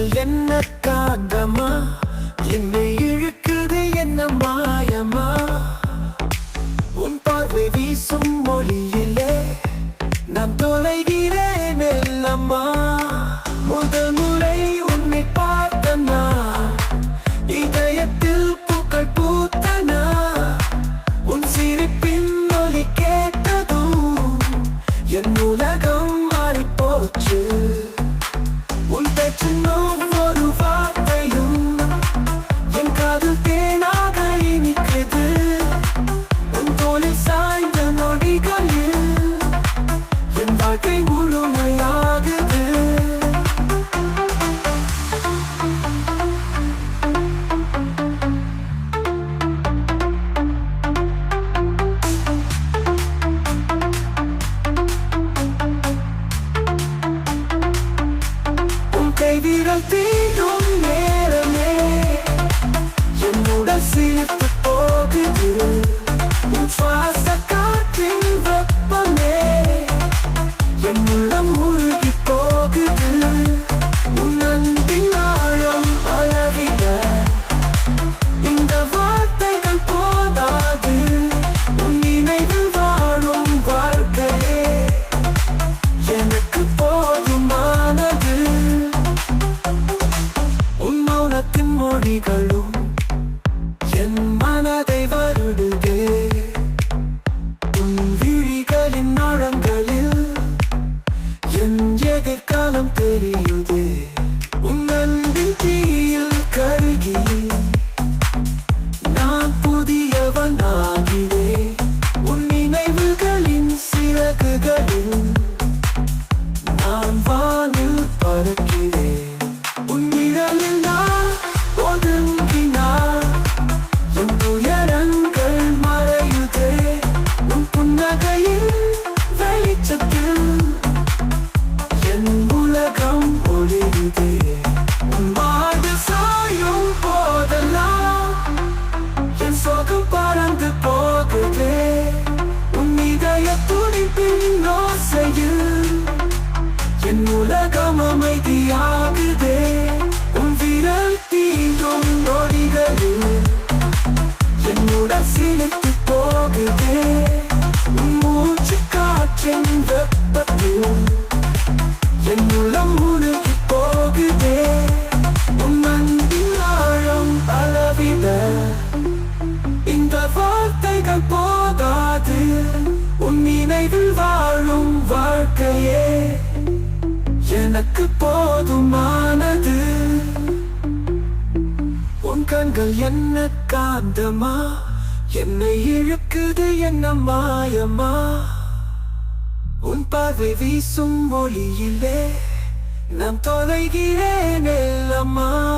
காதல் என்ன காந்தமா என்னை இழுக்குது என்ன மாயமா உன் பார்வை வீசும் மொழியிலே நான் தொலைகிறேன் எல்லாமா முதல் வாழ்க்கை முழுமையாகுது என் உள்ளம் உருகி போகுது. உன் அன்பின் ஆழம் அளவிட இந்த வார்த்தைகள் போதாது. உன் நினைவில் வாழும் வாழ்க்கையே. எனக்கு போதுமானது. உன் மௌனத்தின் மொழிகளும் வானில் பறக்கிறேன் உன் நிழலில் நான் ஒதுங்கினான் என் துயரங்கள் மறையுதே. உன் புன்னகையில் வெளிச்சத்தில் என் உலகம் ஒளியுதே. எனக்கு போதுமானது. உன் கண்கள் என்ன காந்தமா? என்னை இழுக்குது என்ன மாயமா? உன் பார்வை வீசும் மொழியிலே நான் தொலைகிறேன் எல்லாமா